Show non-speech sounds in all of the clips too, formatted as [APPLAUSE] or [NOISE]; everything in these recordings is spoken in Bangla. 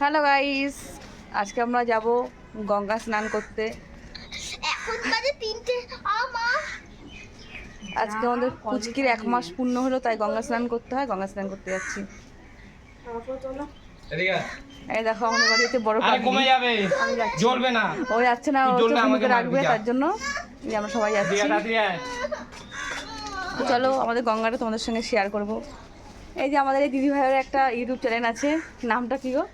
হ্যালো গাইস আজকে আমরা যাব গঙ্গা স্নান করতে। এখন বাজে তিনটে। আমা আজকে আমাদের পুচকির এক মাস পূর্ণ হলো তাই গঙ্গা স্নান করতে হয় গঙ্গা স্নান করতে যাচ্ছি। এই দেখো আমাদের বাড়িতে বড় আরে কমে যাবে। জ্বলবে না। ও যাচ্ছে না ও আমাকে রাখবে তার জন্য। এই যে আমরা সবাই যাচ্ছি। চলো আমাদের গঙ্গাটা তোমাদের সঙ্গে শেয়ার করব। এই যে আমাদের এই দিদি ভাইয়ের একটা ইউটিউব চ্যানেল আছে নামটা কি গো?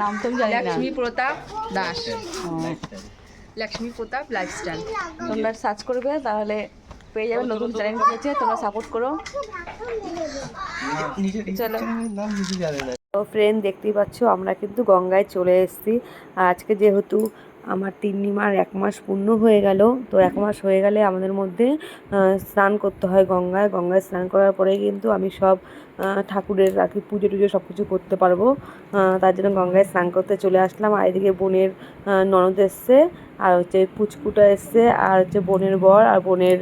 নাম তো জানি না। লক্ষ্মী প্রতাপ দাস। লক্ষ্মী প্রতাপ লাইফস্টাইল তোমরা সার্চ করবে তাহলে পেয়ে যাবে নতুন চ্যানেল হয়েছে তোমরা সাপোর্ট করো। চলো। তো ফ্রেন্ড দেখতেই পাচ্ছ আমরা কিন্তু গঙ্গায় চলে এসেছি। আজকে যেহেতু আমার তিন্নিমার এক মাস পূর্ণ হয়ে গেল। তো এক মাস হয়ে গেলে আমাদের মধ্যে স্নান করতে হয় গঙ্গায়। গঙ্গায় স্নান করার পরে কিন্তু আমি সব ঠাকুরের আর কি পুজো টুজো সব কিছু করতে পারব। তার জন্য গঙ্গায় স্নান করতে চলে আসলাম। আর এদিকে বোনের ননদ এসছে, আর হচ্ছে পুচকুটা এসছে, আর হচ্ছে বোনের বর, আর বোনের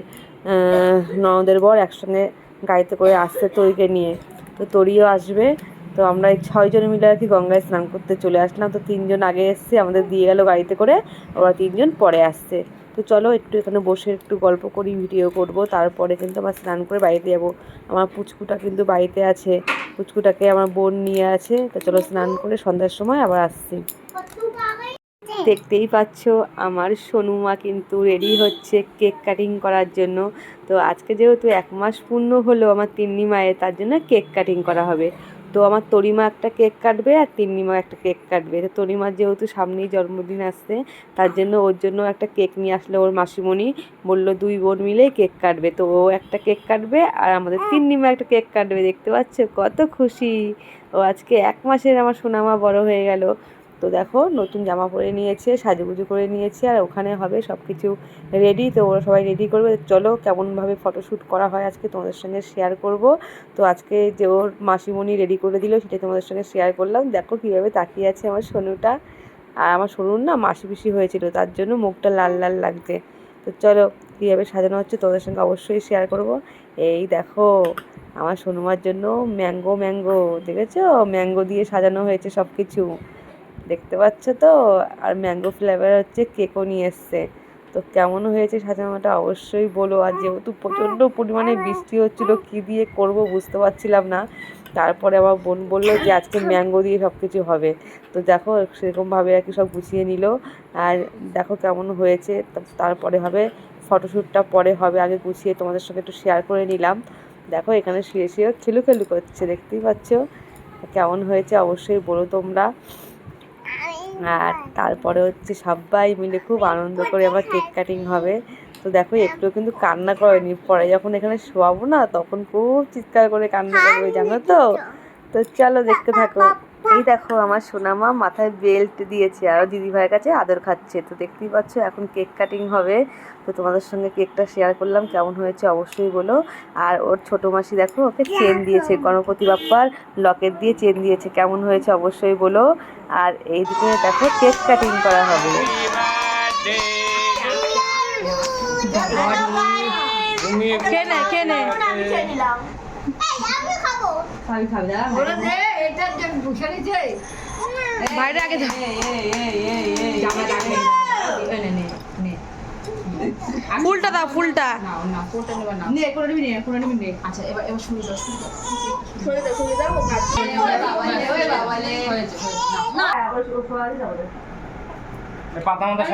ননদের বর একসঙ্গে গাড়িতে করে আসছে তরিকে নিয়ে। তো তরিও আসবে। তো আমরা ছয়জন মিলে আর কি গঙ্গায় স্নান করতে চলে আসলাম। তো তিনজন আগে এসছে, আমাদের দিয়ে গেল গাড়িতে করে, ওরা তিনজন পরে আসছে। তো চলো একটু এখানে বসে একটু গল্প করি ভিডিও করব, তারপরে কিন্তু আমার স্নান করে বাড়িতে যাব। আমার পুচকুটা কিন্তু বাড়িতে আছে, পুচকুটাকে আমার বোন নিয়ে আছে। তো চলো স্নান করে সন্ধ্যার সময় আবার আসছি। দেখতেই পাচ্ছ, আমার সোনুমা কিন্তু রেডি হচ্ছে কেক কাটিং করার জন্য। তো আজকে যেহেতু এক মাস পূর্ণ হলো আমার তিন্নি মায়ের, তার জন্য কেক কাটিং করা হবে। তো আমার তরিমা একটা কেক কাটবে আর তিন্নিমা একটা কেক কাটবে। তো তরিমার যেহেতু সামনেই জন্মদিন আসছে, তার জন্য ওর জন্য একটা কেক নিয়ে আসলে ওর মাসিমণি। বলল দুই বোন মিলেই কেক কাটবে। তো ও একটা কেক কাটবে আর আমাদের তিন্নিমা একটা কেক কাটবে, দেখতে পাচ্ছ? কত খুশি! ও আজকে এক মাসের আমার সোনামা বড় হয়ে গেল। তো দেখো, নতুন জামা পরে নিয়েছে, সাজুগুজু করে নিয়েছে, আর ওখানে হবে সব কিছু রেডি তো ওরা সবাই রেডি করবে। চলো, কেমনভাবে ফটোশ্যুট করা হয় আজকে তোমাদের সঙ্গে শেয়ার করব। তো আজকে যে ওর মাসিমণি রেডি করে দিল সেটাই তোমাদের সঙ্গে শেয়ার করলাম। দেখো কীভাবে তাকিয়ে আছে আমার সোনুটা। আর আমার সোনুর না মাসি পিসি হয়েছিল, তার জন্য মুখটা লাল লাল লাগছে। তো চলো, কীভাবে সাজানো হচ্ছে তোমাদের সঙ্গে অবশ্যই শেয়ার করব। এই দেখো, আমার সোনুমার জন্য ম্যাঙ্গো ম্যাঙ্গো দেখেছ? ম্যাঙ্গো দিয়ে সাজানো হয়েছে সব কিছু দেখতে পাচ্ছ তো? আর ম্যাঙ্গো ফ্লেভার হচ্ছে কেকও নিয়ে এসছে। তো কেমন হয়েছে সাজানোটা অবশ্যই বলো। আর যেহেতু প্রচণ্ড পরিমাণে বৃষ্টি হচ্ছিল, কী দিয়ে করব বুঝতে পারছিলাম না। তারপরে আমার বোন বলল যে, আজকে ম্যাঙ্গো দিয়ে সব কিছু হবে। তো দেখো, সেরকমভাবে আর কি সব গুছিয়ে নিল। আর দেখো কেমন হয়েছে। তারপরে হবে ফটোশ্যুটটা পরে হবে। আগে গুছিয়ে তোমাদের সঙ্গে একটু শেয়ার করে নিলাম। দেখো, এখানে শুয়ে শুয়ে খেলু খেলু করছে, দেখতেই পাচ্ছ। কেমন হয়েছে অবশ্যই বলো তোমরা। আর তারপরে হচ্ছে সবাই মিলে খুব আনন্দ করে আবার কেক কাটিং হবে। তো দেখো একটু কিন্তু কান্না করেনি। পরে যখন এখানে শোয়াবো না, তখন খুব চিৎকার করে কান্না করবে, জানো তো? তো চলো দেখতে থাকো। এই দেখো আমার সোনামা মাথায় বেল্ট দিয়েছে আর দিদি ভাইয়ের কাছে আদর খাচ্ছে। তো দেখতেই পাচ্ছ এখন কেক কাটিং হবে। তো তোমাদের সঙ্গে কেকটা শেয়ার করলাম কেমন হয়েছে অবশ্যই বলো। আর ওর ছোটো মাসি দেখো ওকে চেন দিয়েছে গণপতি বাপ্পার লকেট দিয়ে চেন দিয়েছে। কেমন হয়েছে অবশ্যই বলো। আর এই এইদিকে দেখো কেক কাটিং করা হবে। কেনে কেনে আমি খাব। খাবি খাবি বাইরে আগে ফুলটা দাও ফুলটা। আচ্ছা এবার এবার শুরু দাও শুরু দাও। দাও পাতা মাথা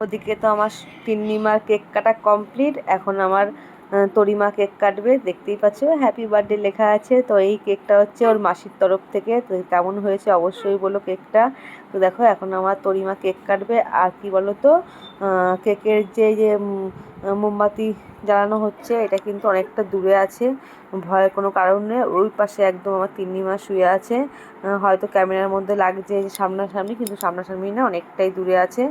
ওদিকে তো আমার তিন্নিমার কেক কাটা কমপ্লিট এখন আমার তরিমা কেক কাটবে, দেখতেই পাচ্ছ হ্যাপি বার্থডে লেখা আছে। তো এই কেকটা হচ্ছে ওর মাসির তরফ থেকে, তো কেমন হয়েছে অবশ্যই বলো কেকটা। তো দেখো, এখন আমার তরিমা কেক কাটবে, আর কি বলো তো কেকের যে যে মোমবাতি জ্বালানো হচ্ছে, এটা কিন্তু অনেকটা দূরে আছে, ভয়ের কোনো কারণ নেই, ওই পাশে একদম আমার তিন্নিমা শুয়ে আছে। হয়তো ক্যামেরার মধ্যে লাগছে সামনাসামনি, কিন্তু সামনাসামনি না, অনেকটাই দূরে আছে।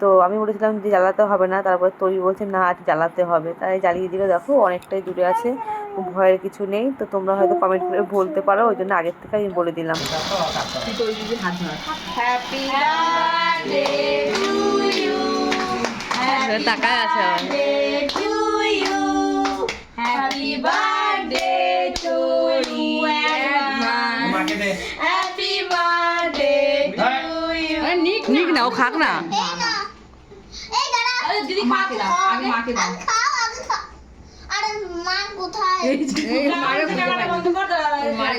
তো আমি বলেছিলাম যে জ্বালাতে হবে না তারপর তৈরি বলছে না আজ জ্বালাতে হবে তাই জ্বালিয়ে দিলে দেখো অনেকটাই দূরে আছে ভয়ের কিছু নেই তো তোমরা হয়তো কমেন্ট করে বলতে পারো ওই জন্য আগের থেকে আমি বলে দিলাম নিক নাও খাক না মাকে দাও আগে মাকে দাও আরে মা কোথায়? এই মারে বন্ধ কর মারে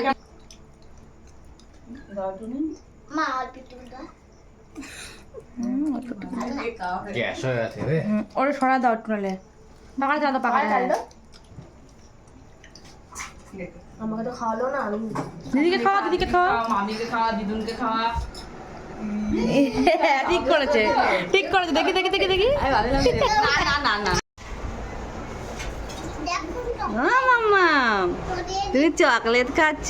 দাও তুমি। মা অল্প একটু দাও। ওরে সরা আমাকে তো খাওয়ালো না দিদিকে খাওয়া। দিদিকে খাওয়া মামিকে খাওয়া দিদুনকে খাওয়া। [LAUGHS] ঠিক করেছে। ঠিক করেছে। দেখি দেখি দেখি দেখি। না না না না দেখো তো হ্যাঁ মাম্মা। তোদের তুমি চকলেট খাচ্ছ?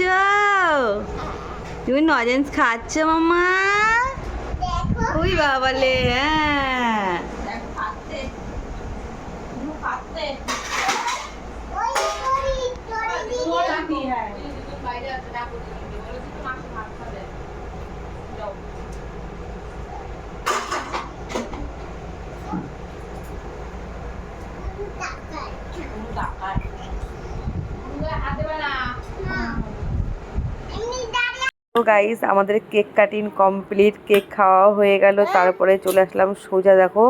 তুমি নজেন্স খাচ্ছ মাম্মা? দেখো। ওই বাবালে হ্যাঁ ওই তোরি তোরি দিদি টাকায় এমনি দাঁড়িয়ে তো গাইস আমাদের কেক কাটিং কমপ্লিট কেক খাওয়া হয়ে গেল। তারপরে চলে আসলাম সোজা দেখো,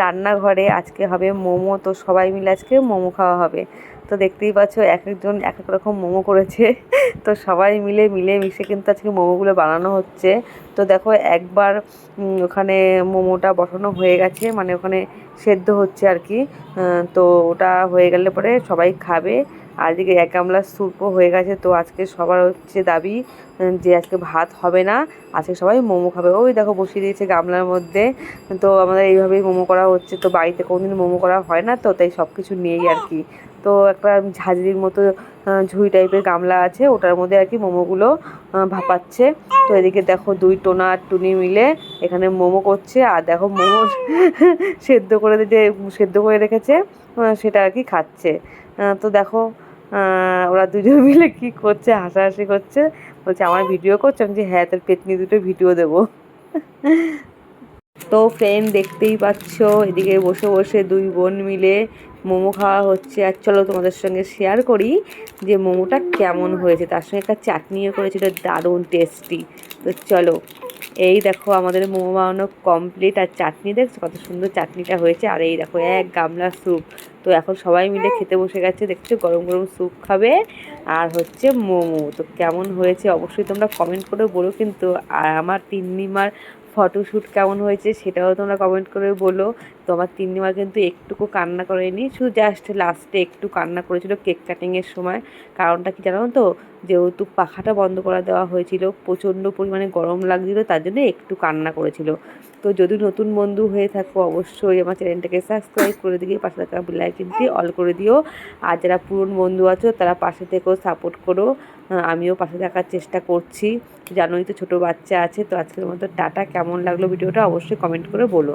রান্নাঘরে। আজকে হবে মোমো, তো সবাই মিলে আজকে মোমো খাওয়া হবে। তো দেখতেই পাচ্ছ এক একজন এক এক রকম মোমো করেছে। [LAUGHS] তো সবাই মিলে মিলে মিশে কিন্তু আজকে মোমোগুলো বানানো হচ্ছে। তো দেখো, একবার ওখানে মোমোটা বসানো হয়ে গেছে মানে ওখানে সেদ্ধ হচ্ছে আর কি। তো ওটা হয়ে গেলে পরে সবাই খাবে। আর এদিকে এক গামলা স্যুপও হয়ে গেছে, তো আজকে সবার হচ্ছে দাবি যে আজকে ভাত হবে না, আজকে সবাই মোমো খাবে। ওই দেখো বসিয়ে দিয়েছে গামলার মধ্যে, তো আমাদের এইভাবেই মোমো করা হচ্ছে, তো বাড়িতে কোনোদিন মোমো করা হয় না, তো তাই সব কিছু নিয়েই আর কি। তো একটা ঝাঁঝরির মতো ঝুড়ি টাইপের গামলা আছে, ওটার মধ্যে আর কি মোমোগুলো ভাপাচ্ছে। তো এদিকে দেখো দুই টোনা আর টুনি মিলে এখানে মোমো করছে, আর দেখো মোমো সেদ্ধ করে যে সেদ্ধ করে রেখেছে সেটা আর কি খাচ্ছে। তো দেখো ওরা দুজন মিলে কি করছে, হাসাহাসি করছে, বলছে, আমার ভিডিও করছে? আমি যে হ্যাঁ তোর পেতনি দুটো ভিডিও দেবো। তো ফ্রেন্ড দেখতেই পাচ্ছ, এদিকে বসে বসে দুই বোন মিলে মোমো খাওয়া হচ্ছে। আর চলো তোমাদের সঙ্গে শেয়ার করি যে মোমোটা কেমন হয়েছে। তার সঙ্গে একটা চাটনিও করেছিল, দারুণ টেস্টি তো চলো। এই দেখো আমাদের মোমো বানানো কমপ্লিট আর চাটনি দেখছ? কত সুন্দর চাটনিটা হয়েছে। আর এই দেখো, এক গামলা স্যুপ তো এখন সবাই মিলে খেতে বসে গেছে। দেখছ, গরম গরম স্যুপ খাবে। আর হচ্ছে মোমো। তো কেমন হয়েছে অবশ্যই তোমরা কমেন্ট করে বলো কিন্তু। আর আমার তিন্নিমার ফটোশ্যুট কেমন হয়েছে সেটাও তোমরা কমেন্ট করে বলো। তো আমার তিন্নিমা কিন্তু একটুকু কান্না করেনি, শুধু জাস্ট লাস্টে একটু কান্না করেছিল কেক কাটিংয়ের সময়। কারণটা কি জানো তো? যেহেতু পাখাটা বন্ধ করা দেওয়া হয়েছিল, প্রচণ্ড পরিমাণে গরম লাগছিল, তার জন্য একটু কান্না করেছিল। তো যদি নতুন বন্ধু হয়ে থাকো, অবশ্যই আমার চ্যানেলটাকে সাবস্ক্রাইব করে দিয়ে পাশে থাকা বেলাইকিনটি অল করে দিও। আর যারা পুরনো বন্ধু আছো, তারা পাশে থেকেও সাপোর্ট করো। আমিও পাশে থাকার চেষ্টা করছি। জানোই তো ছোটো বাচ্চা আছে, তো আজকের মতো টাটা। কেমন লাগল ভিডিওটা অবশ্যই কমেন্ট করে বলো।